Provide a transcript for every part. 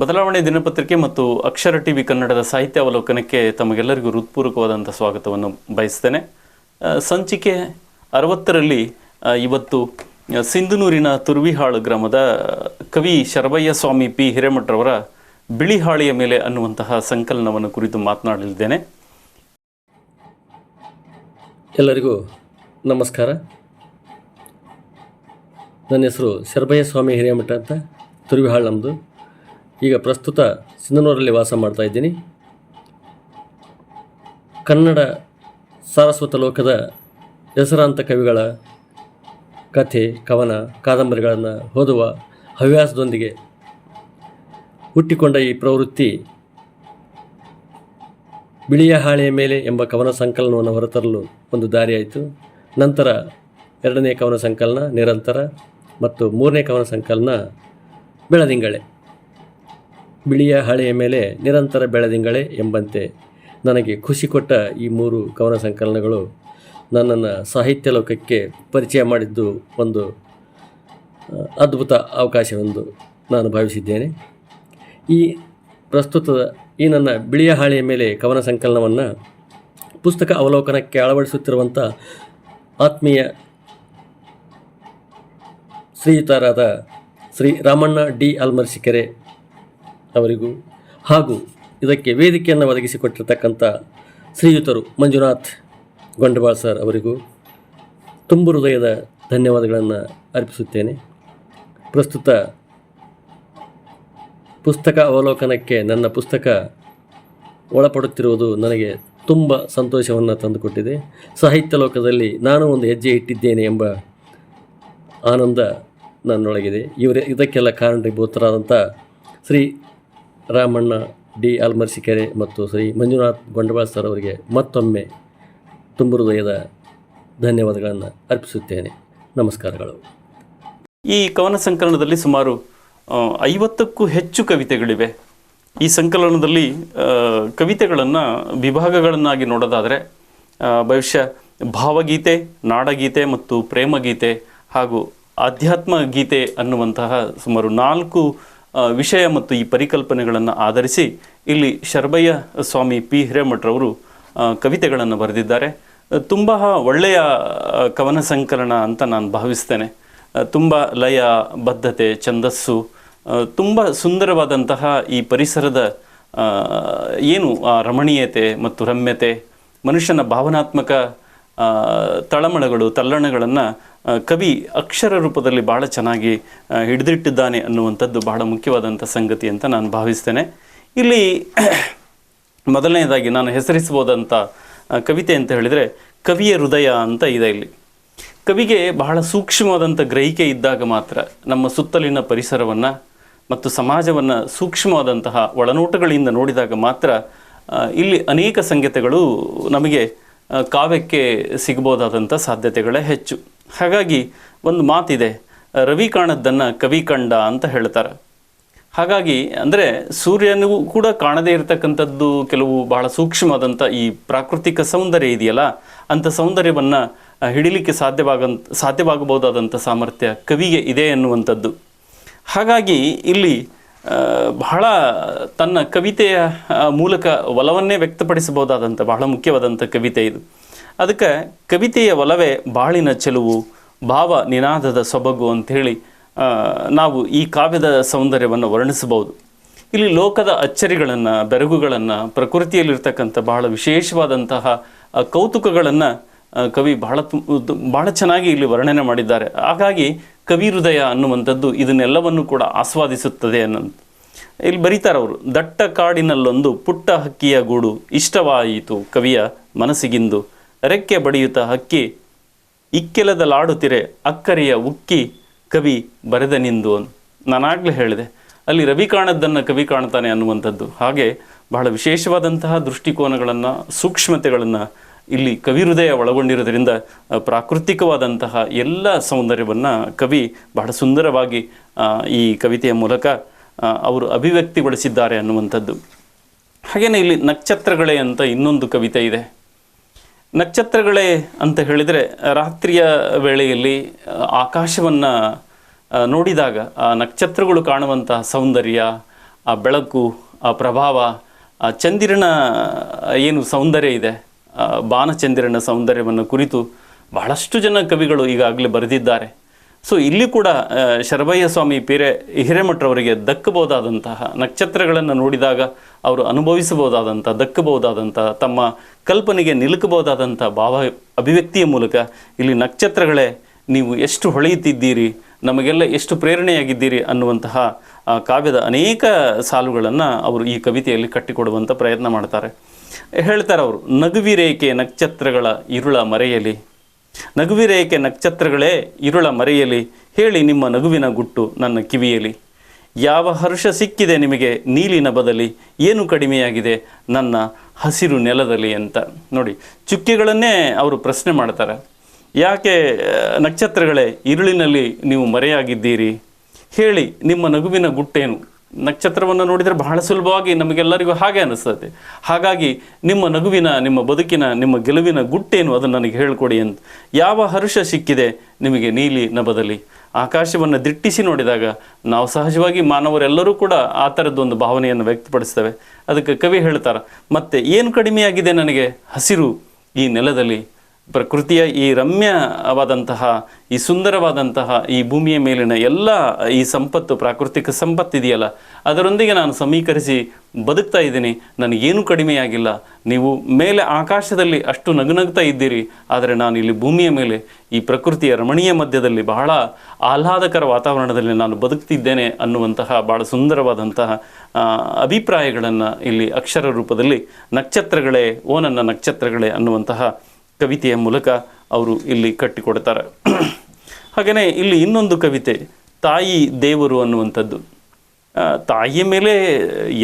ಬದಲಾವಣೆ ದಿನಪತ್ರಿಕೆ ಮತ್ತು ಅಕ್ಷರ ಟಿವಿ ಕನ್ನಡದ ಸಾಹಿತ್ಯ ಅವಲೋಕನಕ್ಕೆ ತಮಗೆಲ್ಲರಿಗೂ ಹೃತ್ಪೂರ್ವಕವಾದಂಥ ಸ್ವಾಗತವನ್ನು ಬಯಸ್ತೇನೆ. ಸಂಚಿಕೆ ಅರವತ್ತರಲ್ಲಿ ಇವತ್ತು ಸಿಂಧನೂರಿನ ತುರ್ವಿಹಾಳು ಗ್ರಾಮದ ಕವಿ ಶರಭಯ್ಯ ಸ್ವಾಮಿ ಪಿ. ಹಿರೇಮಠರವರ ಬಿಳಿಹಾಳಿಯ ಮೇಲೆ ಅನ್ನುವಂತಹ ಸಂಕಲನವನ್ನು ಕುರಿತು ಮಾತನಾಡಲಿದ್ದೇನೆ. ಎಲ್ಲರಿಗೂ ನಮಸ್ಕಾರ. ನನ್ನ ಹೆಸರು ಶರಭಯ್ಯ ಸ್ವಾಮಿ ಹಿರೇಮಠ ಅಂತ ತುರ್ವಿಹಾಳ್ ನಮ್ಮದು ಈಗ ಪ್ರಸ್ತುತ ಸಿಂಧನೂರಲ್ಲಿ ವಾಸ ಮಾಡ್ತಾ ಇದ್ದೀನಿ. ಕನ್ನಡ ಸಾರಸ್ವತ ಲೋಕದ ಹೆಸರಾಂತ ಕವಿಗಳ ಕಥೆ, ಕವನ, ಕಾದಂಬರಿಗಳನ್ನು ಓದುವ ಹವ್ಯಾಸದೊಂದಿಗೆ ಹುಟ್ಟಿಕೊಂಡ ಈ ಪ್ರವೃತ್ತಿ ಬಿಳಿಯ ಹಾಳೆಯ ಮೇಲೆ ಎಂಬ ಕವನ ಸಂಕಲನವನ್ನು ಹೊರತರಲು ಒಂದು ದಾರಿಯಾಯಿತು ನಂತರ ಎರಡನೇ ಕವನ ಸಂಕಲನ ನಿರಂತರ ಮತ್ತು ಮೂರನೇ ಕವನ ಸಂಕಲನ ಬೆಳದಿಂಗಳೆ. ಬಿಳಿಯ ಹಳೆಯ ಮೇಲೆ ನಿರಂತರ ಬೆಳೆದಿಂಗಳೇ ಎಂಬಂತೆ ನನಗೆ ಖುಷಿ ಕೊಟ್ಟ ಈ ಮೂರು ಕವನ ಸಂಕಲನಗಳು ನನ್ನನ್ನು ಸಾಹಿತ್ಯ ಲೋಕಕ್ಕೆ ಪರಿಚಯ ಮಾಡಿದ್ದು ಒಂದು ಅದ್ಭುತ ಅವಕಾಶವೆಂದು ನಾನು ಭಾವಿಸಿದ್ದೇನೆ. ಈ ಪ್ರಸ್ತುತದ, ಈ ನನ್ನ ಬಿಳಿಯ ಹಾಳೆಯ ಮೇಲೆ ಕವನ ಸಂಕಲನವನ್ನು ಪುಸ್ತಕ ಅವಲೋಕನಕ್ಕೆ ಅಳವಡಿಸುತ್ತಿರುವಂಥ ಆತ್ಮೀಯ ಶ್ರೀಯುತರಾದ ಶ್ರೀ ರಾಮಣ್ಣ ಡಿ. ಅಲ್ಮರ್ಸಿಕೆರೆ ಅವರಿಗೂ. ಹಾಗೂ ಇದಕ್ಕೆ ವೇದಿಕೆಯನ್ನು ಒದಗಿಸಿಕೊಟ್ಟಿರ್ತಕ್ಕಂಥ ಶ್ರೀಯುತರು ಮಂಜುನಾಥ್ ಗೊಂಡಬಾಳ್ ಸರ್ ಅವರಿಗೂ ತುಂಬು ಹೃದಯದ ಧನ್ಯವಾದಗಳನ್ನು ಅರ್ಪಿಸುತ್ತೇನೆ. ಪ್ರಸ್ತುತ ಪುಸ್ತಕ ಅವಲೋಕನಕ್ಕೆ ನನ್ನ ಪುಸ್ತಕ ಒಳಪಡುತ್ತಿರುವುದು ನನಗೆ ತುಂಬ ಸಂತೋಷವನ್ನು ತಂದುಕೊಟ್ಟಿದೆ. ಸಾಹಿತ್ಯ ಲೋಕದಲ್ಲಿ ನಾನು ಒಂದು ಹೆಜ್ಜೆ ಇಟ್ಟಿದ್ದೇನೆ ಎಂಬ ಆನಂದ ನನ್ನೊಳಗಿದೆ. ಇವರೇ ಇದಕ್ಕೆಲ್ಲ ಕಾರಣೀಭೂತರಾದಂಥ ಶ್ರೀ ರಾಮಣ್ಣ, ಡಿ ಆಲ್ಮರ್ಸಿಕೆರೆ ಮತ್ತು ಶ್ರೀ ಮಂಜುನಾಥ್ ಗೊಂಡಬಾಳ್ ಸರ್ ಅವರಿಗೆ ಮತ್ತೊಮ್ಮೆ ತುಂಬ ಹೃದಯದ ಧನ್ಯವಾದಗಳನ್ನು ಅರ್ಪಿಸುತ್ತೇನೆ. ನಮಸ್ಕಾರಗಳು. ಈ ಕವನ ಸಂಕಲನದಲ್ಲಿ ಸುಮಾರು ಐವತ್ತಕ್ಕೂ ಹೆಚ್ಚು ಕವಿತೆಗಳಿವೆ. ಈ ಸಂಕಲನದಲ್ಲಿ ಕವಿತೆಗಳನ್ನು ವಿಭಾಗಗಳನ್ನಾಗಿ ನೋಡೋದಾದರೆ ಬಹುಶಃ ಭಾವಗೀತೆ, ನಾಡಗೀತೆ ಮತ್ತು ಪ್ರೇಮಗೀತೆ ಹಾಗೂ ಆಧ್ಯಾತ್ಮ ಗೀತೆ ಅನ್ನುವಂತಹ ಸುಮಾರು ನಾಲ್ಕು ವಿಷಯ ಮತ್ತು ಈ ಪರಿಕಲ್ಪನೆಗಳನ್ನು ಆಧರಿಸಿ ಇಲ್ಲಿ ಶರ್ಬಯ್ಯ ಸ್ವಾಮಿ ಪಿ ಹಿರೇಮಠರವರು ಕವಿತೆಗಳನ್ನು ಬರೆದಿದ್ದಾರೆ. ತುಂಬ ಒಳ್ಳೆಯ ಕವನ ಸಂಕಲನ ಅಂತ ನಾನು ಭಾವಿಸ್ತೇನೆ. ತುಂಬ ಲಯ, ಬದ್ಧತೆ, ಛಂದಸ್ಸು ತುಂಬ ಸುಂದರವಾದಂತಹ ಈ ಪರಿಸರದ ಏನು ರಮಣೀಯತೆ ಮತ್ತು ರಮ್ಯತೆ, ಮನುಷ್ಯನ ಭಾವನಾತ್ಮಕ ತಳಮಳಗಳು, ತಲ್ಲಣಗಳನ್ನು ಕವಿ ಅಕ್ಷರ ರೂಪದಲ್ಲಿ ಭಾಳ ಚೆನ್ನಾಗಿ ಹಿಡಿದಿಟ್ಟಿದ್ದಾನೆ ಅನ್ನುವಂಥದ್ದು ಬಹಳ ಮುಖ್ಯವಾದಂಥ ಸಂಗತಿ ಅಂತ ನಾನು ಭಾವಿಸ್ತೇನೆ. ಇಲ್ಲಿ ಮೊದಲನೇದಾಗಿ ನಾನು ಹೆಸರಿಸಬಹುದಂಥ ಆ, ಕವಿತೆ ಅಂತ ಹೇಳಿದರೆ ಕವಿಯ ಹೃದಯ ಅಂತ ಇದೆ ಇಲ್ಲಿ. ಕವಿಗೆ ಬಹಳ ಸೂಕ್ಷ್ಮವಾದಂಥ ಗ್ರಹಿಕೆ ಇದ್ದಾಗ ಮಾತ್ರ ನಮ್ಮ ಸುತ್ತಲಿನ ಪರಿಸರವನ್ನು ಮತ್ತು ಸಮಾಜವನ್ನು ಸೂಕ್ಷ್ಮವಾದಂತಹ ಒಳನೋಟಗಳಿಂದ ನೋಡಿದಾಗ ಮಾತ್ರ ಇಲ್ಲಿ ಅನೇಕ ಸಂಗತಿಗಳು ನಮಗೆ ಕಾವ್ಯಕ್ಕೆ ಸಿಗ್ಬೋದಾದಂಥ ಸಾಧ್ಯತೆಗಳೇ ಹೆಚ್ಚು. ಹಾಗಾಗಿ ಒಂದು ಮಾತಿದೆ, ರವಿ ಕಾಣದ್ದನ್ನು ಕವಿ ಕಂಡ ಅಂತ ಹೇಳ್ತಾರೆ. ಹಾಗಾಗಿ ಅಂದರೆ ಸೂರ್ಯನಿಗೂ ಕೂಡ ಕಾಣದೇ ಇರತಕ್ಕಂಥದ್ದು ಕೆಲವು ಬಹಳ ಸೂಕ್ಷ್ಮವಾದಂಥ ಈ ಪ್ರಾಕೃತಿಕ ಸೌಂದರ್ಯ ಇದೆಯಲ್ಲ, ಅಂಥ ಸೌಂದರ್ಯವನ್ನು ಹಿಡಿಲಿಕ್ಕೆ ಸಾಧ್ಯವಾಗಂತ ಸಾಧ್ಯವಾಗಬಹುದಾದಂಥ ಸಾಮರ್ಥ್ಯ ಕವಿಗೆ ಇದೆ ಎನ್ನುವಂಥದ್ದು. ಹಾಗಾಗಿ ಇಲ್ಲಿ ಬಹಳ ತನ್ನ ಕವಿತೆಯ ಮೂಲಕ ಒಲವನ್ನೇ ವ್ಯಕ್ತಪಡಿಸಬಹುದಾದಂಥ, ಬಹಳ ಮುಖ್ಯವಾದಂಥ ಕವಿತೆ ಇದು. ಅದಕ್ಕೆ ಕವಿತೆಯ ಒಲವೇ ಬಾಳಿನ ಚೆಲುವು, ಭಾವ ನಿನಾದದ ಸೊಬಗು ಅಂಥೇಳಿ ನಾವು ಈ ಕಾವ್ಯದ ಸೌಂದರ್ಯವನ್ನು ವರ್ಣಿಸಬಹುದು. ಇಲ್ಲಿ ಲೋಕದ ಅಚ್ಚರಿಗಳನ್ನು, ಬೆರಗುಗಳನ್ನು, ಪ್ರಕೃತಿಯಲ್ಲಿರ್ತಕ್ಕಂಥ ಬಹಳ ವಿಶೇಷವಾದಂತಹ ಕೌತುಕಗಳನ್ನು ಕವಿ ಬಹಳ ಬಹಳ ಚೆನ್ನಾಗಿ ಇಲ್ಲಿ ವರ್ಣನೆ ಮಾಡಿದ್ದಾರೆ. ಹಾಗಾಗಿ ಕವಿ ಹೃದಯ ಅನ್ನುವಂಥದ್ದು ಇದನ್ನೆಲ್ಲವನ್ನು ಕೂಡ ಆಸ್ವಾದಿಸುತ್ತದೆ ಅನ್ನೋದು. ಇಲ್ಲಿ ಬರೀತಾರೆ ಅವರು, ದಟ್ಟ ಕಾಡಿನಲ್ಲೊಂದು ಪುಟ್ಟ ಹಕ್ಕಿಯ ಗೂಡು, ಇಷ್ಟವಾಯಿತು ಕವಿಯ ಮನಸ್ಸಿಗಿಂದು. ರೆಕ್ಕೆ ಬಡಿಯುತ್ತ ಹಕ್ಕಿ, ಇಕ್ಕೆಲದ ಲಾಡುತ್ತಿರೆ ಅಕ್ಕರೆಯ ಉಕ್ಕಿ ಕವಿ ಬರೆದ ನಿಂದು ಅಂತ ನಾನಾಗಲೇ ಹೇಳಿದೆ. ಅಲ್ಲಿ ರವಿ ಕಾಣದ್ದನ್ನು ಕವಿ ಕಾಣ್ತಾನೆ ಅನ್ನುವಂಥದ್ದು. ಹಾಗೆ ಬಹಳ ವಿಶೇಷವಾದಂತಹ ದೃಷ್ಟಿಕೋನಗಳನ್ನು, ಸೂಕ್ಷ್ಮತೆಗಳನ್ನು ಇಲ್ಲಿ ಕವಿ ಹೃದಯ ಒಳಗೊಂಡಿರೋದ್ರಿಂದ ಪ್ರಾಕೃತಿಕವಾದಂತಹ ಎಲ್ಲ ಸೌಂದರ್ಯವನ್ನು ಕವಿ ಬಹಳ ಸುಂದರವಾಗಿ ಈ ಕವಿತೆಯ ಮೂಲಕ ಅವರು ಅಭಿವ್ಯಕ್ತಿಗೊಳಿಸಿದ್ದಾರೆ ಅನ್ನುವಂಥದ್ದು. ಹಾಗೆಯೇ ಇಲ್ಲಿ ನಕ್ಷತ್ರಗಳೇ ಅಂತ ಇನ್ನೊಂದು ಕವಿತೆ ಇದೆ. ನಕ್ಷತ್ರಗಳೇ ಅಂತ ಹೇಳಿದರೆ, ರಾತ್ರಿಯ ವೇಳೆಯಲ್ಲಿ ಆಕಾಶವನ್ನು ನೋಡಿದಾಗ ಆ ನಕ್ಷತ್ರಗಳು ಕಾಣುವಂತಹ ಸೌಂದರ್ಯ, ಆ ಬೆಳಕು, ಆ ಪ್ರಭಾವ, ಆ ಚಂದಿರನ ಏನು ಸೌಂದರ್ಯ ಇದೆ ಬಾನಚಂದಿರನ ಸೌಂದರ್ಯವನ್ನು ಕುರಿತು ಬಹಳಷ್ಟು ಜನ ಕವಿಗಳು ಈಗಾಗಲೇ ಬರೆದಿದ್ದಾರೆ. ಸೊ ಇಲ್ಲಿ ಕೂಡ ಶರಭಯ್ಯ ಸ್ವಾಮಿ ಪೇರೆ ಹಿರೇಮಠರವರಿಗೆ ದಕ್ಕಬಹುದಾದಂತಹ ನಕ್ಷತ್ರಗಳನ್ನು ನೋಡಿದಾಗ ಅವರು ಅನುಭವಿಸಬಹುದಾದಂಥ ದಕ್ಕಬಹುದಾದಂಥ ತಮ್ಮ ಕಲ್ಪನೆಗೆ ನಿಲುಕಬಹುದಾದಂಥ ಭಾವ ಅಭಿವ್ಯಕ್ತಿಯ ಮೂಲಕ ಇಲ್ಲಿ ನಕ್ಷತ್ರಗಳೇ ನೀವು ಎಷ್ಟು ಹೊಳೆಯುತ್ತಿದ್ದೀರಿ, ನಮಗೆಲ್ಲ ಎಷ್ಟು ಪ್ರೇರಣೆಯಾಗಿದ್ದೀರಿ ಅನ್ನುವಂತಹ ಕಾವ್ಯದ ಅನೇಕ ಸಾಲುಗಳನ್ನು ಅವರು ಈ ಕವಿತೆಯಲ್ಲಿ ಕಟ್ಟಿಕೊಡುವಂಥ ಪ್ರಯತ್ನ ಮಾಡ್ತಾರೆ. ಹೇಳ್ತಾರೆ ಅವರು ನಗುವಿರೇಕೆ ನಕ್ಷತ್ರಗಳ ಇರುಳ ಮರೆಯಲಿ? ನಗುವಿರೇಕೆ ನಕ್ಷತ್ರಗಳೇ ಇರುಳ ಮರೆಯಲಿ, ಹೇಳಿ ನಿಮ್ಮ ನಗುವಿನ ಗುಟ್ಟು ನನ್ನ ಕಿವಿಯಲಿ. ಯಾವ ಹರ್ಷ ಸಿಕ್ಕಿದೆ ನಿಮಗೆ ನೀಲಿನ ಬದಲಿ, ಏನು ಕಡಿಮೆಯಾಗಿದೆ ನನ್ನ ಹಸಿರು ನೆಲದಲ್ಲಿ ಅಂತ. ನೋಡಿ, ಚುಕ್ಕಿಗಳನ್ನೇ ಅವರು ಪ್ರಶ್ನೆ ಮಾಡ್ತಾರೆ. ಯಾಕೆ ನಕ್ಷತ್ರಗಳೇ, ಇರುಳಿನಲ್ಲಿ ನೀವು ಮರೆಯಾಗಿದ್ದೀರಿ? ಹೇಳಿ, ನಿಮ್ಮ ನಗುವಿನ ಗುಟ್ಟೇನು? ನಕ್ಷತ್ರವನ್ನು ನೋಡಿದರೆ ಬಹಳ ಸುಲಭವಾಗಿ ನಮಗೆಲ್ಲರಿಗೂ ಹಾಗೆ ಅನಿಸ್ತದೆ. ಹಾಗಾಗಿ ನಿಮ್ಮ ನಗುವಿನ, ನಿಮ್ಮ ಬದುಕಿನ, ನಿಮ್ಮ ಗೆಲುವಿನ ಗುಟ್ಟೇನು ಅದನ್ನು ನನಗೆ ಹೇಳಿಕೊಡಿ ಅಂತ. ಯಾವ ಹರ್ಷ ಸಿಕ್ಕಿದೆ ನಿಮಗೆ ನೀಲಿ ನಭದಲ್ಲಿ? ಆಕಾಶವನ್ನು ದಿಟ್ಟಿಸಿ ನೋಡಿದಾಗ ನಾವು ಸಹಜವಾಗಿ ಮಾನವರೆಲ್ಲರೂ ಕೂಡ ಆ ಥರದ್ದೊಂದು ಭಾವನೆಯನ್ನು ವ್ಯಕ್ತಪಡಿಸ್ತೇವೆ. ಅದಕ್ಕೆ ಕವಿ ಹೇಳ್ತಾರೆ, ಮತ್ತೆ ಏನು ಕಡಿಮೆಯಾಗಿದೆ ನನಗೆ? ಹಸಿರು ಈ ನೆಲದಲ್ಲಿ. ಪ್ರಕೃತಿಯ ಈ ರಮ್ಯವಾದಂತಹ, ಈ ಸುಂದರವಾದಂತಹ ಈ ಭೂಮಿಯ ಮೇಲಿನ ಎಲ್ಲ ಈ ಸಂಪತ್ತು, ಪ್ರಾಕೃತಿಕ ಸಂಪತ್ತಿದೆಯಲ್ಲ ಅದರೊಂದಿಗೆ ನಾನು ಸಮೀಕರಿಸಿ ಬದುಕ್ತಾ ಇದ್ದೀನಿ. ನನಗೇನು ಕಡಿಮೆಯಾಗಿಲ್ಲ. ನೀವು ಮೇಲೆ ಆಕಾಶದಲ್ಲಿ ಅಷ್ಟು ನಗುನಗ್ತಾ ಇದ್ದೀರಿ. ಆದರೆ ನಾನು ಇಲ್ಲಿ ಭೂಮಿಯ ಮೇಲೆ, ಈ ಪ್ರಕೃತಿಯ ರಮಣೀಯ ಮಧ್ಯದಲ್ಲಿ ಬಹಳ ಆಹ್ಲಾದಕರ ವಾತಾವರಣದಲ್ಲಿ ನಾನು ಬದುಕ್ತಿದ್ದೇನೆ ಅನ್ನುವಂತಹ ಭಾಳ ಸುಂದರವಾದಂತಹ ಅಭಿಪ್ರಾಯಗಳನ್ನು ಇಲ್ಲಿ ಅಕ್ಷರ ರೂಪದಲ್ಲಿ ನಕ್ಷತ್ರಗಳೇ, ಓ ನನ್ನ ನಕ್ಷತ್ರಗಳೇ ಅನ್ನುವಂತಹ ಕವಿತೆಯ ಮೂಲಕ ಅವರು ಇಲ್ಲಿ ಕಟ್ಟಿಕೊಡ್ತಾರೆ. ಹಾಗೆಯೇ ಇಲ್ಲಿ ಇನ್ನೊಂದು ಕವಿತೆ, ತಾಯಿ ದೇವರು ಅನ್ನುವಂಥದ್ದು. ತಾಯಿಯ ಮೇಲೆ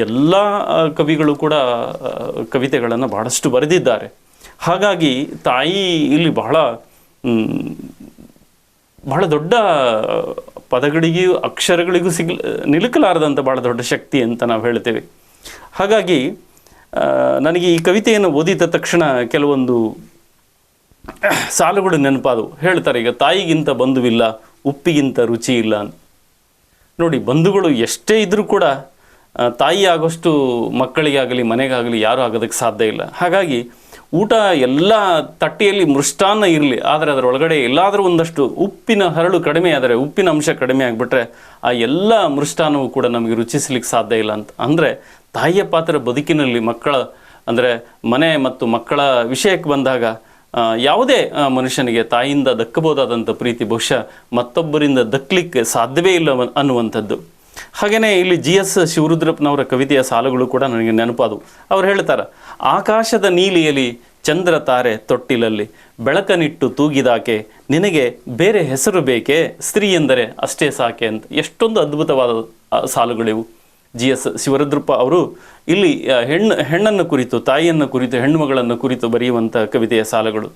ಎಲ್ಲ ಕವಿಗಳು ಕೂಡ ಕವಿತೆಗಳನ್ನು ಬಹಳಷ್ಟು ಬರೆದಿದ್ದಾರೆ. ಹಾಗಾಗಿ ತಾಯಿ ಇಲ್ಲಿ ಬಹಳ ಬಹಳ ದೊಡ್ಡ ಪದಗಳಿಗೂ, ಅಕ್ಷರಗಳಿಗೂ ಸಿಗ್, ನಿಲುಕಲಾರದಂಥ ಬಹಳ ದೊಡ್ಡ ಶಕ್ತಿ ಅಂತ ನಾವು ಹೇಳ್ತೇವೆ. ಹಾಗಾಗಿ ನನಗೆ ಈ ಕವಿತೆಯನ್ನು ಓದಿದ ತಕ್ಷಣ ಕೆಲವೊಂದು ಸಾಲುಗಳು ನೆನಪಾದವು. ಹೇಳ್ತಾರೆ, ಈಗ ತಾಯಿಗಿಂತ ಬಂಧುವಿಲ್ಲ, ಉಪ್ಪಿಗಿಂತ ರುಚಿ ಇಲ್ಲ ನೋಡಿ, ಬಂಧುಗಳು ಎಷ್ಟೇ ಇದ್ದರೂ ಕೂಡ ತಾಯಿ ಆಗೋಷ್ಟು ಮಕ್ಕಳಿಗಾಗಲಿ, ಮನೆಗಾಗಲಿ ಯಾರೂ ಆಗೋದಕ್ಕೆ ಸಾಧ್ಯ ಇಲ್ಲ. ಹಾಗಾಗಿ, ಊಟ ಎಲ್ಲ ತಟ್ಟೆಯಲ್ಲಿ ಮೃಷ್ಟಾನ್ನ ಇರಲಿ, ಆದರೆ ಅದರೊಳಗಡೆ ಎಲ್ಲಾದರೂ ಒಂದಷ್ಟು ಉಪ್ಪಿನ ಹರಳು ಕಡಿಮೆ, ಆದರೆ ಉಪ್ಪಿನ ಅಂಶ ಕಡಿಮೆ ಆಗಿಬಿಟ್ರೆ, ಆ ಎಲ್ಲ ಮೃಷ್ಟಾನ್ನವು ಕೂಡ ನಮಗೆ ರುಚಿಸ್ಲಿಕ್ಕೆ ಸಾಧ್ಯ ಇಲ್ಲ ಅಂತ. ಅಂದರೆ, ತಾಯಿಯ ಪಾತ್ರ ಬದುಕಿನಲ್ಲಿ ಮಕ್ಕಳ, ಅಂದರೆ ಮನೆ ಮತ್ತು ಮಕ್ಕಳ ವಿಷಯಕ್ಕೆ ಬಂದಾಗ ಯಾವುದೇ ಮನುಷ್ಯನಿಗೆ ತಾಯಿಯಿಂದ ದಕ್ಕಬಹುದಾದಂಥ ಪ್ರೀತಿ ಬಹುಶಃ ಮತ್ತೊಬ್ಬರಿಂದ ದಕ್ಕಲಿಕ್ಕೆ ಸಾಧ್ಯವೇ ಇಲ್ಲ ಅನ್ನುವಂಥದ್ದು. ಹಾಗೆಯೇ ಇಲ್ಲಿ ಜಿ ಎಸ್ ಶಿವರುದ್ರಪ್ಪನವರ ಕವಿತೆಯ ಸಾಲುಗಳು ಕೂಡ ನನಗೆ ನೆನಪಾದವು. ಅವ್ರು ಹೇಳ್ತಾರೆ, ಆಕಾಶದ ನೀಲಿಯಲ್ಲಿ ಚಂದ್ರ ತಾರೆ ತೊಟ್ಟಿಲಲ್ಲಿ, ಬೆಳಕನಿಟ್ಟು ತೂಗಿದಾಕೆ, ನಿನಗೆ ಬೇರೆ ಹೆಸರು ಬೇಕೇ? ಸ್ತ್ರೀ ಎಂದರೆ ಅಷ್ಟೇ ಸಾಕೆ ಅಂತ. ಎಷ್ಟೊಂದು ಅದ್ಭುತವಾದ ಸಾಲುಗಳಿವು. ಜಿ ಎಸ್ ಶಿವರುದ್ರಪ್ಪ ಅವರು ಇಲ್ಲಿ ಹೆಣ್ಣು, ಹೆಣ್ಣನ್ನು ಕುರಿತು, ತಾಯಿಯನ್ನು ಕುರಿತು, ಹೆಣ್ಣುಮಗಳನ್ನು ಕುರಿತು ಬರೆಯುವಂಥ ಕವಿತೆಯ ಸಾಲಗಳು.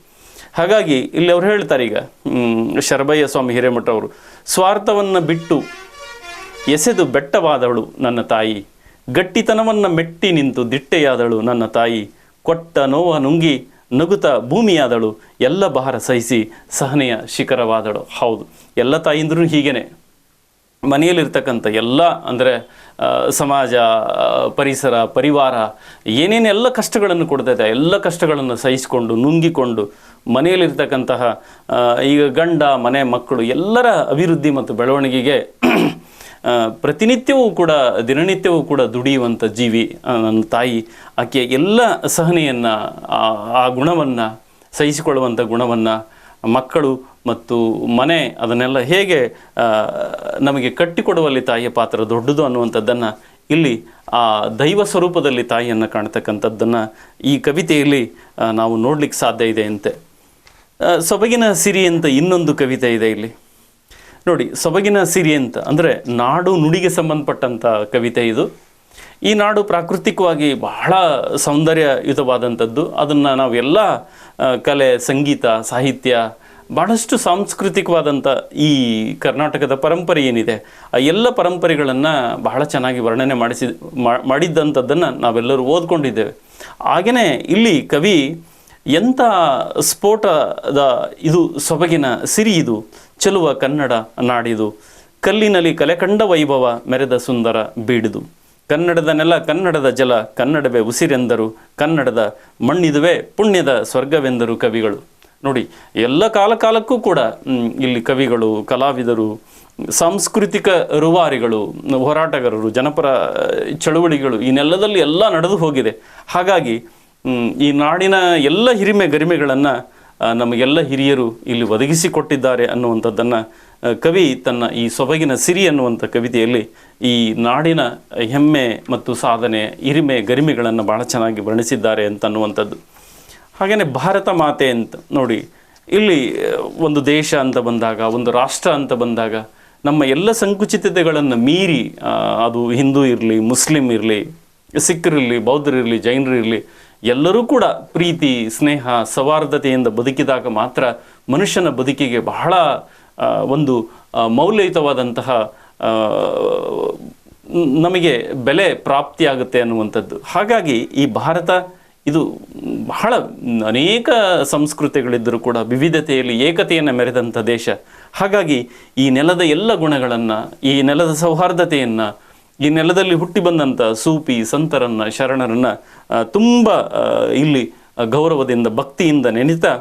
ಹಾಗಾಗಿ ಇಲ್ಲಿ ಅವ್ರು ಹೇಳ್ತಾರೆ ಈಗ ಶರಭಯ್ಯ ಸ್ವಾಮಿ ಹಿರೇಮಠ ಅವರು, ಸ್ವಾರ್ಥವನ್ನು ಬಿಟ್ಟು ಎಸೆದು ಬೆಟ್ಟವಾದವಳು ನನ್ನ ತಾಯಿ, ಗಟ್ಟಿತನವನ್ನು ಮೆಟ್ಟಿ ನಿಂತು ದಿಟ್ಟೆಯಾದಳು ನನ್ನ ತಾಯಿ, ಕೊಟ್ಟ ನೋವ ನುಂಗಿ ನಗುತ ಭೂಮಿಯಾದಳು, ಎಲ್ಲ ಭಾರ ಸಹಿಸಿ ಸಹನೆಯ ಶಿಖರವಾದಳು. ಹೌದು, ಎಲ್ಲ ತಾಯಿಂದ್ರೂ ಹೀಗೇನೆ. ಮನೆಯಲ್ಲಿರ್ತಕ್ಕಂಥ ಎಲ್ಲ, ಅಂದರೆ ಸಮಾಜ ಪರಿಸರ, ಪರಿವಾರ ಏನೇನೆಲ್ಲ ಕಷ್ಟಗಳನ್ನು ಕೊಡ್ತಾ ಇದೆ, ಎಲ್ಲ ಕಷ್ಟಗಳನ್ನು ಸಹಿಸಿಕೊಂಡು, ನುಂಗಿಕೊಂಡು, ಮನೆಯಲ್ಲಿರ್ತಕ್ಕಂತಹ ಈಗ ಗಂಡ, ಮನೆ, ಮಕ್ಕಳು ಎಲ್ಲರ ಅಭಿವೃದ್ಧಿ ಮತ್ತು ಬೆಳವಣಿಗೆಗೆ ಪ್ರತಿನಿತ್ಯವೂ ಕೂಡ, ದಿನನಿತ್ಯವೂ ಕೂಡ ದುಡಿಯುವಂಥ ಜೀವಿ ನನ್ನ ತಾಯಿ, ಆಕೆಯ ಎಲ್ಲ ಸಹನೆಯನ್ನು, ಆ ಗುಣವನ್ನು ಸಹಿಸಿಕೊಳ್ಳುವಂಥ ಗುಣವನ್ನು ಮಕ್ಕಳು ಮತ್ತು ಮನೆ ಅದನ್ನೆಲ್ಲ ಹೇಗೆ ನಮಗೆ ಕಟ್ಟಿಕೊಡುವಲ್ಲಿ ತಾಯಿಯ ಪಾತ್ರ ದೊಡ್ಡದು ಅನ್ನುವಂಥದ್ದನ್ನು ಇಲ್ಲಿ ಆ ದೈವ ಸ್ವರೂಪದಲ್ಲಿ ತಾಯಿಯನ್ನು ಕಾಣ್ತಕ್ಕಂಥದ್ದನ್ನು ಈ ಕವಿತೆಯಲ್ಲಿ ನಾವು ನೋಡಲಿಕ್ಕೆ ಸಾಧ್ಯ ಇದೆ ಅಂತೆ. ಸೊಬಗಿನ ಸಿರಿ ಅಂತ ಇನ್ನೊಂದು ಕವಿತೆ ಇದೆ ಇಲ್ಲಿ. ನೋಡಿ, ಸೊಬಗಿನ ಸಿರಿ ಅಂತ ಅಂದರೆ ನಾಡು ನುಡಿಗೆ ಸಂಬಂಧಪಟ್ಟಂಥ ಕವಿತೆ ಇದು. ಈ ನಾಡು ಪ್ರಾಕೃತಿಕವಾಗಿ ಬಹಳ ಸೌಂದರ್ಯಯುತವಾದಂಥದ್ದು. ಅದನ್ನು ನಾವೆಲ್ಲ ಕಲೆ, ಸಂಗೀತ, ಸಾಹಿತ್ಯ, ಬಹಳಷ್ಟು ಸಾಂಸ್ಕೃತಿಕವಾದಂಥ ಈ ಕರ್ನಾಟಕದ ಪರಂಪರೆ ಏನಿದೆ, ಆ ಎಲ್ಲ ಪರಂಪರೆಗಳನ್ನು ಬಹಳ ಚೆನ್ನಾಗಿ ವರ್ಣನೆ ಮಾಡಿಸಿ ಮಾಡಿದ್ದಂಥದ್ದನ್ನು ನಾವೆಲ್ಲರೂ ಓದ್ಕೊಂಡಿದ್ದೇವೆ. ಹಾಗೆಯೇ ಇಲ್ಲಿ ಕವಿ ಎಂಥ ಸ್ಫೋಟದ ಇದು ಸೊಬಗಿನ ಸಿರಿ ಇದು, ಚೆಲುವ ಕನ್ನಡ ನಾಡಿದು, ಕಲ್ಲಿನಲ್ಲಿ ಕಲೆಕಂಡ ವೈಭವ ಮೆರೆದ ಸುಂದರ ಬೀಡಿದು. ಕನ್ನಡದ ನೆಲ ಕನ್ನಡದ ಜಲ, ಕನ್ನಡವೇ ಉಸಿರೆಂದರು, ಕನ್ನಡದ ಮಣ್ಣಿದುವೆ ಪುಣ್ಯದ ಸ್ವರ್ಗವೆಂದರು ಕವಿಗಳು. ನೋಡಿ, ಎಲ್ಲ ಕಾಲ ಕಾಲಕ್ಕೂ ಕೂಡ ಇಲ್ಲಿ ಕವಿಗಳು, ಕಲಾವಿದರು, ಸಾಂಸ್ಕೃತಿಕ ರುವಾರಿಗಳು, ಹೋರಾಟಗಾರರು, ಜನಪರ ಚಳುವಳಿಗಳು ನೆಲದಲ್ಲಿ ಎಲ್ಲ ನಡೆದು ಹೋಗಿದೆ. ಹಾಗಾಗಿ ಈ ನಾಡಿನ ಎಲ್ಲ ಹಿರಿಮೆ ಗರಿಮೆಗಳನ್ನು ನಮಗೆಲ್ಲ ಹಿರಿಯರು ಇಲ್ಲಿ ಒದಗಿಸಿಕೊಟ್ಟಿದ್ದಾರೆ ಅನ್ನುವಂಥದ್ದನ್ನು ಕವಿ ತನ್ನ ಈ ಸೊಬಗಿನ ಸಿರಿ ಅನ್ನುವಂಥ ಕವಿತೆಯಲ್ಲಿ ಈ ನಾಡಿನ ಹೆಮ್ಮೆ ಮತ್ತು ಸಾಧನೆ, ಹಿರಿಮೆ, ಗರಿಮೆಗಳನ್ನು ಭಾಳ ಚೆನ್ನಾಗಿ ವರ್ಣಿಸಿದ್ದಾರೆ ಅಂತ ಅನ್ನುವಂಥದ್ದು. ಹಾಗೆಯೇ ಭಾರತ ಮಾತೆ ಅಂತ ನೋಡಿ, ಇಲ್ಲಿ ಒಂದು ದೇಶ ಅಂತ ಬಂದಾಗ, ಒಂದು ರಾಷ್ಟ್ರ ಅಂತ ಬಂದಾಗ, ನಮ್ಮ ಎಲ್ಲ ಸಂಕುಚಿತತೆಗಳನ್ನು ಮೀರಿ ಅದು ಹಿಂದೂ ಇರಲಿ, ಮುಸ್ಲಿಂ ಇರಲಿ ಸಿಖ್ರಿರಲಿ ಬೌದ್ಧರಿರಲಿ, ಜೈನರಿರಲಿ ಎಲ್ಲರೂ ಕೂಡ ಪ್ರೀತಿ, ಸ್ನೇಹ, ಸೌಹಾರ್ದತೆಯಿಂದ ಬದುಕಿದಾಗ ಮಾತ್ರ ಮನುಷ್ಯನ ಬದುಕಿಗೆ ಬಹಳ ಒಂದು ಮೌಲ್ಯಯುತವಾದಂತಹ ನಮಗೆ ಬೆಲೆ ಪ್ರಾಪ್ತಿಯಾಗುತ್ತೆ ಅನ್ನುವಂಥದ್ದು. ಹಾಗಾಗಿ ಈ ಭಾರತ ಇದು ಬಹಳ ಅನೇಕ ಸಂಸ್ಕೃತಿಗಳಿದ್ದರೂ ಕೂಡ ವಿವಿಧತೆಯಲ್ಲಿ ಏಕತೆಯನ್ನು ಮೆರೆದಂಥ ದೇಶ. ಹಾಗಾಗಿ ಈ ನೆಲದ ಎಲ್ಲ ಗುಣಗಳನ್ನು, ಈ ನೆಲದ ಸೌಹಾರ್ದತೆಯನ್ನು ಈ ನೆಲದಲ್ಲಿ ಹುಟ್ಟಿ ಬಂದಂಥ ಸೂಪಿ ಸಂತರನ್ನ, ಶರಣರನ್ನು ತುಂಬ ಇಲ್ಲಿ ಗೌರವದಿಂದ, ಭಕ್ತಿಯಿಂದ ನೆನೆತಾ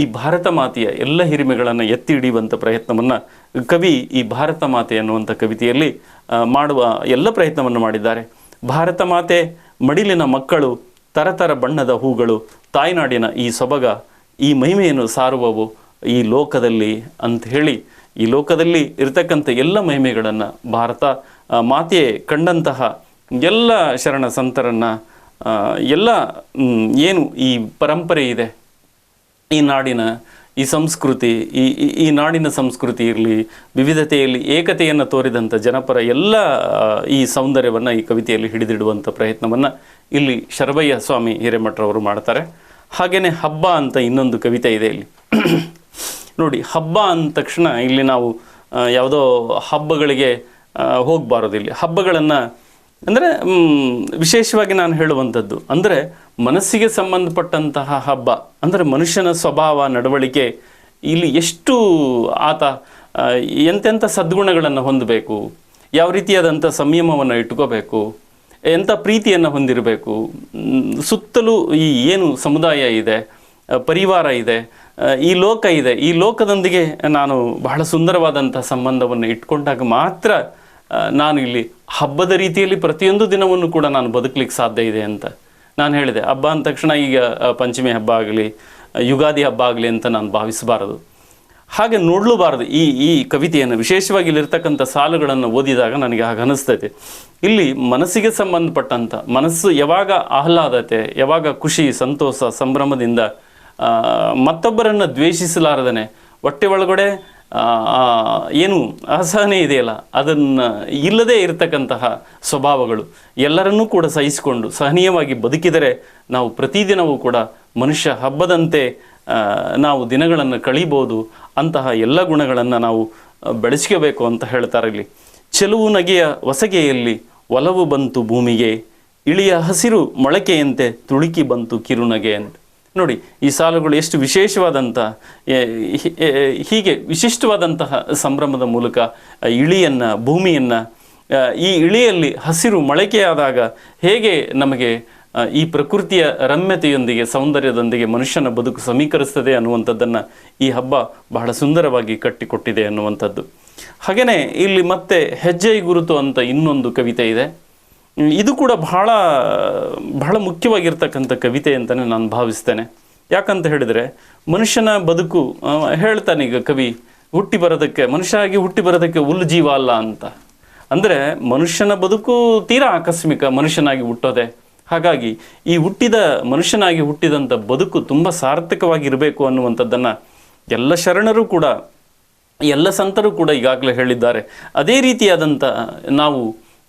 ಈ ಭಾರತ ಮಾತೆಯ ಎಲ್ಲ ಹಿರಿಮೆಗಳನ್ನು ಎತ್ತಿ ಹಿಡಿಯುವಂಥ ಪ್ರಯತ್ನವನ್ನು ಕವಿ ಈ ಭಾರತ ಮಾತೆ ಅನ್ನುವಂಥ ಕವಿತೆಯಲ್ಲಿ ಮಾಡುವ ಎಲ್ಲ ಪ್ರಯತ್ನವನ್ನು ಮಾಡಿದ್ದಾರೆ. ಭಾರತ ಮಾತೆ, ಮಡಿಲಿನ ಮಕ್ಕಳು, ತರತರ ಬಣ್ಣದ ಹೂಗಳು, ತಾಯ್ನಾಡಿನ ಈ ಸೊಬಗ, ಈ ಮಹಿಮೆಯನ್ನು ಸಾರುವವು ಈ ಲೋಕದಲ್ಲಿ ಅಂತ ಹೇಳಿ, ಈ ಲೋಕದಲ್ಲಿ ಇರತಕ್ಕಂಥ ಎಲ್ಲ ಮಹಿಮೆಗಳನ್ನು ಭಾರತ ಆ, ಮಾತೆಯೇ ಕಂಡಂತಹ ಎಲ್ಲ ಶರಣ ಸಂತರನ್ನು ಎಲ್ಲ ಏನು ಈ ಪರಂಪರೆ ಇದೆ ಈ ನಾಡಿನ ಈ ಸಂಸ್ಕೃತಿ ಈ- ಈ ನಾಡಿನ ಸಂಸ್ಕೃತಿ ಇರಲಿ ವಿವಿಧತೆಯಲ್ಲಿ ಏಕತೆಯನ್ನು ತೋರಿದಂಥ ಜನಪರ ಎಲ್ಲ ಈ ಸೌಂದರ್ಯವನ್ನು ಈ ಕವಿತೆಯಲ್ಲಿ ಹಿಡಿದಿಡುವಂಥ ಪ್ರಯತ್ನವನ್ನು ಇಲ್ಲಿ ಶರಭಯ್ಯ ಸ್ವಾಮಿ ಹಿರೇಮಠರವರು ಮಾಡ್ತಾರೆ. ಹಾಗೆಯೇ ಹಬ್ಬ ಅಂತ ಇನ್ನೊಂದು ಕವಿತೆ ಇದೆ ಇಲ್ಲಿ. ನೋಡಿ ಹಬ್ಬ ಅಂದ ತಕ್ಷಣ ಇಲ್ಲಿ ನಾವು ಯಾವುದೋ ಹಬ್ಬಗಳಿಗೆ ಹೋಗಬಾರದು ಇಲ್ಲಿ. ಹಬ್ಬಗಳನ್ನು ಅಂದರೆ ವಿಶೇಷವಾಗಿ ನಾನು ಹೇಳುವಂಥದ್ದು. ಅಂದರೆ, ಮನಸ್ಸಿಗೆ ಸಂಬಂಧಪಟ್ಟಂತಹ ಹಬ್ಬ, ಅಂದರೆ ಮನುಷ್ಯನ ಸ್ವಭಾವ, ನಡವಳಿಕೆ, ಇಲ್ಲಿ ಎಷ್ಟು ಆತ ಎಂತೆಂಥ ಸದ್ಗುಣಗಳನ್ನು ಹೊಂದಬೇಕು, ಯಾವ ರೀತಿಯಾದಂಥ ಸಂಯಮವನ್ನು ಇಟ್ಕೋಬೇಕು, ಎಂಥ ಪ್ರೀತಿಯನ್ನು ಹೊಂದಿರಬೇಕು ಸುತ್ತಲೂ ಈ ಏನು ಸಮುದಾಯ ಇದೆ ಪರಿವಾರ ಇದೆ ಈ ಲೋಕ ಇದೆ, ಈ ಲೋಕದೊಂದಿಗೆ ನಾನು ಬಹಳ ಸುಂದರವಾದಂಥ ಸಂಬಂಧವನ್ನು ಇಟ್ಕೊಂಡಾಗ ಮಾತ್ರ ನಾನು ಇಲ್ಲಿ ಹಬ್ಬದ ರೀತಿಯಲ್ಲಿ ಪ್ರತಿಯೊಂದು ದಿನವನ್ನು ಕೂಡ ನಾನು ಬದುಕಲಿಕ್ಕೆ ಸಾಧ್ಯ ಇದೆ ಅಂತ ನಾನು ಹೇಳಿದೆ. ಹಬ್ಬ ಅಂದ ತಕ್ಷಣ ಈಗ ಪಂಚಮಿ ಹಬ್ಬ ಆಗಲಿ ಯುಗಾದಿ ಹಬ್ಬ ಆಗಲಿ ಅಂತ ನಾನು ಭಾವಿಸಬಾರದು. ಹಾಗೆ ನೋಡಲೂಬಾರದು. ಈ ಈ ಕವಿತೆಯನ್ನು ವಿಶೇಷವಾಗಿ ಇಲ್ಲಿರ್ತಕ್ಕಂಥ ಸಾಲುಗಳನ್ನು ಓದಿದಾಗ ನನಗೆ ಹಾಗೆ ಅನಿಸ್ತೈತೆ. ಇಲ್ಲಿ ಮನಸ್ಸಿಗೆ ಸಂಬಂಧಪಟ್ಟಂಥ, ಮನಸ್ಸು ಯಾವಾಗ ಆಹ್ಲಾದತೆ, ಯಾವಾಗ ಖುಷಿ, ಸಂತೋಷ, ಸಂಭ್ರಮದಿಂದ ಮತ್ತೊಬ್ಬರನ್ನು ದ್ವೇಷಿಸಲಾರದನೆ, ಹೊಟ್ಟೆ ಒಳಗಡೆ ಏನು ಅಸಹನೆ ಇದೆಯಲ್ಲ, ಅದನ್ನು ಇಲ್ಲದೇ ಇರತಕ್ಕಂತಹ ಸ್ವಭಾವಗಳು ಎಲ್ಲರನ್ನೂ ಕೂಡ ಸಹಿಸಿಕೊಂಡು ಸಹನೀಯವಾಗಿ ಬದುಕಿದರೆ ನಾವು ಪ್ರತಿದಿನವೂ ಕೂಡ ಮನುಷ್ಯ ಹಬ್ಬದಂತೆ ನಾವು ದಿನಗಳನ್ನು ಕಳೀಬೋದು, ಅಂತಹ ಎಲ್ಲ ಗುಣಗಳನ್ನು ನಾವು ಬೆಳೆಸ್ಕೋಬೇಕು ಅಂತ ಹೇಳ್ತಾರೆ ಇಲ್ಲಿ. ಚೆಲುವು ನಗೆಯ ಹೊಸಗೆಯಲ್ಲಿ ಒಲವು ಬಂತು ಭೂಮಿಗೆ, ಇಳಿಯ ಹಸಿರು ಮೊಳಕೆಯಂತೆ ತುಳುಕಿ ಬಂತು ಕಿರುನಗೆ ಅಂತ. ನೋಡಿ ಈ ಸಾಲುಗಳು ಎಷ್ಟು ವಿಶೇಷವಾದಂಥ ಎ, ಹೀಗೆ ವಿಶಿಷ್ಟವಾದಂತಹ ಸಂಭ್ರಮದ ಮೂಲಕ ಇಳಿಯನ್ನ ಭೂಮಿಯನ್ನು ಈ ಇಳಿಯಲ್ಲಿ ಹಸಿರು ಮೊಳಕೆಯಾದಾಗ ಹೇಗೆ ನಮಗೆ ಈ ಪ್ರಕೃತಿಯ ರಮ್ಯತೆಯೊಂದಿಗೆ ಸೌಂದರ್ಯದೊಂದಿಗೆ ಮನುಷ್ಯನ ಬದುಕು ಸಮೀಕರಿಸ್ತದೆ ಅನ್ನುವಂಥದ್ದನ್ನು ಈ ಹಬ್ಬ ಬಹಳ ಸುಂದರವಾಗಿ ಕಟ್ಟಿಕೊಟ್ಟಿದೆ ಅನ್ನುವಂಥದ್ದು. ಹಾಗೆಯೇ ಇಲ್ಲಿ ಮತ್ತೆ ಹೆಜ್ಜೆ ಗುರುತು ಅಂತ ಇನ್ನೊಂದು ಕವಿತೆ ಇದೆ. ಇದು ಕೂಡ ಬಹಳ ಬಹಳ ಮುಖ್ಯವಾಗಿರ್ತಕ್ಕಂಥ ಕವಿತೆ ಅಂತಲೇ ನಾನು ಭಾವಿಸ್ತೇನೆ. ಯಾಕಂತ ಹೇಳಿದರೆ, ಮನುಷ್ಯನ ಬದುಕು ಹೇಳ್ತಾನೆ ಈಗ ಕವಿ, ಹುಟ್ಟಿ ಬರೋದಕ್ಕೆ ಮನುಷ್ಯನಾಗಿ ಹುಟ್ಟಿ ಬರೋದಕ್ಕೆ ಹುಲ್ಲು ಜೀವ ಅಲ್ಲ ಅಂತ. ಅಂದರೆ ಮನುಷ್ಯನ ಬದುಕು ತೀರಾ ಆಕಸ್ಮಿಕ ಮನುಷ್ಯನಾಗಿ ಹುಟ್ಟೋದೆ. ಹಾಗಾಗಿ ಈ ಹುಟ್ಟಿದ, ಮನುಷ್ಯನಾಗಿ ಹುಟ್ಟಿದಂಥ ಬದುಕು ತುಂಬ ಸಾರ್ಥಕವಾಗಿರಬೇಕು ಅನ್ನುವಂಥದ್ದನ್ನು ಎಲ್ಲ ಶರಣರು ಕೂಡ, ಎಲ್ಲ ಸಂತರು ಕೂಡ ಈಗಾಗಲೇ ಹೇಳಿದ್ದಾರೆ. ಅದೇ ರೀತಿಯಾದಂಥ ನಾವು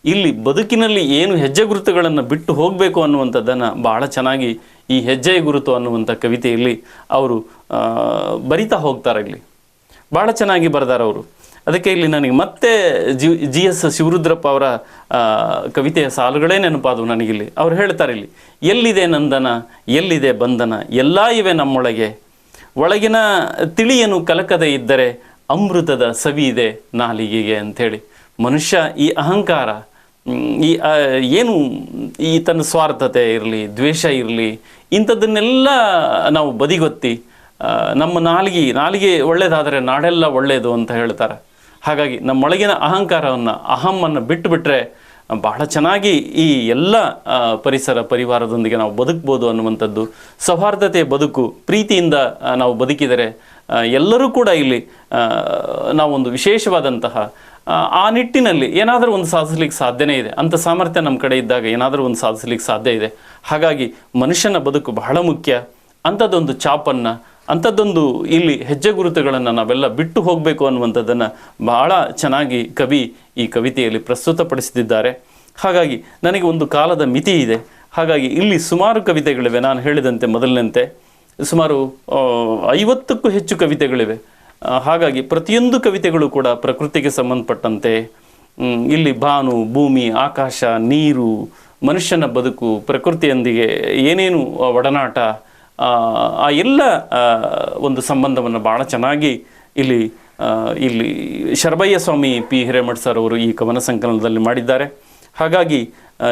ಇಲ್ಲಿ ಬದುಕಿನಲ್ಲಿ ಏನು ಹೆಜ್ಜೆ ಗುರುತುಗಳನ್ನು ಬಿಟ್ಟು ಹೋಗಬೇಕು ಅನ್ನುವಂಥದ್ದನ್ನು ಬಹಳ ಚೆನ್ನಾಗಿ ಈ ಹೆಜ್ಜೆ ಗುರುತು ಅನ್ನುವಂಥ ಕವಿತೆಯಲ್ಲಿ ಅವರು ಬರಿತಾ ಹೋಗ್ತಾರೆ ಇಲ್ಲಿ. ಭಾಳ ಚೆನ್ನಾಗಿ ಬರೆದಾರೆ ಅವರು. ಅದಕ್ಕೆ ಇಲ್ಲಿ ನನಗೆ ಮತ್ತೆ ಜಿ ಜಿ ಎಸ್ ಶಿವರುದ್ರಪ್ಪ ಅವರ ಕವಿತೆಯ ಸಾಲುಗಳೇ ನೆನಪಾದವು ನನಗಿಲ್ಲಿ. ಅವ್ರು ಹೇಳ್ತಾರೆ ಇಲ್ಲಿ, ಎಲ್ಲಿದೆ ನಂದನ, ಎಲ್ಲಿದೆ ಬಂಧನ ಎಲ್ಲ ಇವೆ ನಮ್ಮೊಳಗೆ. ಒಳಗಿನ ತಿಳಿಯನು ಕಲಕದೆ ಇದ್ದರೆ, ಅಮೃತದ ಸವಿ ಇದೆ ನಾಲಿಗೆಗೆ ಅಂಥೇಳಿ. ಮನುಷ್ಯ ಈ ಅಹಂಕಾರ ಈ ಏನು ಈ ತನ್ನ ಸ್ವಾರ್ಥತೆ ಇರಲಿ, ದ್ವೇಷ ಇರಲಿ, ಇಂಥದ್ದನ್ನೆಲ್ಲ ನಾವು ಬದಿಗೊತ್ತಿ ನಮ್ಮ ನಾಲಿಗೆ ನಾಲಿಗೆ ಒಳ್ಳೆಯದಾದರೆ ನಾಡೆಲ್ಲ ಒಳ್ಳೆಯದು ಅಂತ ಹೇಳ್ತಾರೆ. ಹಾಗಾಗಿ ನಮ್ಮೊಳಗಿನ ಅಹಂಕಾರವನ್ನು, ಅಹಮ್ಮನ್ನು ಬಿಟ್ಟುಬಿಟ್ರೆ ಬಹಳ ಚೆನ್ನಾಗಿ ಈ ಎಲ್ಲ ಪರಿಸರ ಪರಿವಾರದೊಂದಿಗೆ ನಾವು ಬದುಕ್ಬೋದು ಅನ್ನುವಂಥದ್ದು, ಸೌಹಾರ್ದತೆ, ಬದುಕು, ಪ್ರೀತಿಯಿಂದ ನಾವು ಬದುಕಿದರೆ ಎಲ್ಲರೂ ಕೂಡ ಇಲ್ಲಿ ನಾವೊಂದು ವಿಶೇಷವಾದಂತಹ ಆ, ನಿಟ್ಟಿನಲ್ಲಿ ಏನಾದರೂ ಒಂದು ಸಾಧಿಸ್ಲಿಕ್ಕೆ ಸಾಧ್ಯನೇ ಇದೆ. ಅಂಥ ಸಾಮರ್ಥ್ಯ ನಮ್ಮ ಕಡೆ ಇದ್ದಾಗ ಏನಾದರೂ ಒಂದು ಸಾಧಿಸ್ಲಿಕ್ಕೆ ಸಾಧ್ಯ ಇದೆ. ಹಾಗಾಗಿ ಮನುಷ್ಯನ ಬದುಕು ಬಹಳ ಮುಖ್ಯ. ಅಂಥದ್ದೊಂದು ಚಾಪನ್ನು ಅಂಥದ್ದೊಂದು ಇಲ್ಲಿ ಹೆಜ್ಜೆ ಗುರುತುಗಳನ್ನು ನಾವೆಲ್ಲ ಬಿಟ್ಟು ಹೋಗಬೇಕು ಅನ್ನುವಂಥದ್ದನ್ನು ಬಹಳ ಚೆನ್ನಾಗಿ ಕವಿ ಈ ಕವಿತೆಯಲ್ಲಿ ಪ್ರಸ್ತುತಪಡಿಸುತ್ತಿದ್ದಾರೆ ಹಾಗಾಗಿ ನನಗೆ ಒಂದು ಕಾಲದ ಮಿತಿ ಇದೆ. ಹಾಗಾಗಿ ಇಲ್ಲಿ ಸುಮಾರು ಕವಿತೆಗಳಿವೆ. ನಾನು ಹೇಳಿದಂತೆ ಮೊದಲಿನಂತೆ ಸುಮಾರು ಐವತ್ತಕ್ಕೂ ಹೆಚ್ಚು ಕವಿತೆಗಳಿವೆ. ಹಾಗಾಗಿ ಪ್ರತಿಯೊಂದು ಕವಿತೆಗಳು ಕೂಡ ಪ್ರಕೃತಿಗೆ ಸಂಬಂಧಪಟ್ಟಂತೆ ಇಲ್ಲಿ ಭಾನು ಭೂಮಿ ಆಕಾಶ ನೀರು ಮನುಷ್ಯನ ಬದುಕು ಪ್ರಕೃತಿಯೊಂದಿಗೆ ಏನೇನು ಒಡನಾಟ ಆ, ಎಲ್ಲ ಒಂದು ಸಂಬಂಧವನ್ನು ಭಾಳ ಚೆನ್ನಾಗಿ ಇಲ್ಲಿ ಇಲ್ಲಿ ಶರಭಯ್ಯ ಸ್ವಾಮಿ ಪಿ. ಹಿರೇಮಠ್ ಸರ್ ಅವರು ಈ ಕವನ ಸಂಕಲನದಲ್ಲಿ ಮಾಡಿದ್ದಾರೆ. ಹಾಗಾಗಿ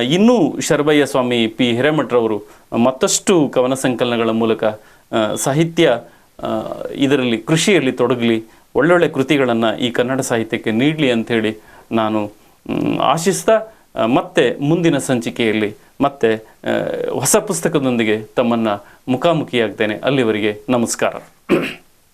ಇನ್ನೂ ಶರಭಯ್ಯ ಸ್ವಾಮಿ ಪಿ. ಹಿರೇಮಠರವರು ಮತ್ತಷ್ಟು ಕವನ ಸಂಕಲನಗಳ ಮೂಲಕ ಸಾಹಿತ್ಯ ಇದರಲ್ಲಿ, ಕೃಷಿಯಲ್ಲಿ ತೊಡಗಲಿ, ಒಳ್ಳೊಳ್ಳೆ ಕೃತಿಗಳನ್ನು ಈ ಕನ್ನಡ ಸಾಹಿತ್ಯಕ್ಕೆ ನೀಡಲಿ ಅಂಥೇಳಿ ನಾನು ಆಶಿಸ್ತಾ ಮತ್ತೆ ಮುಂದಿನ ಸಂಚಿಕೆಯಲ್ಲಿ ಮತ್ತೆ ಹೊಸ ಪುಸ್ತಕದೊಂದಿಗೆ ತಮ್ಮನ್ನು ಮುಖಾಮುಖಿಯಾಗ್ತೇನೆ. ಅಲ್ಲಿವರೆಗೆ ನಮಸ್ಕಾರ.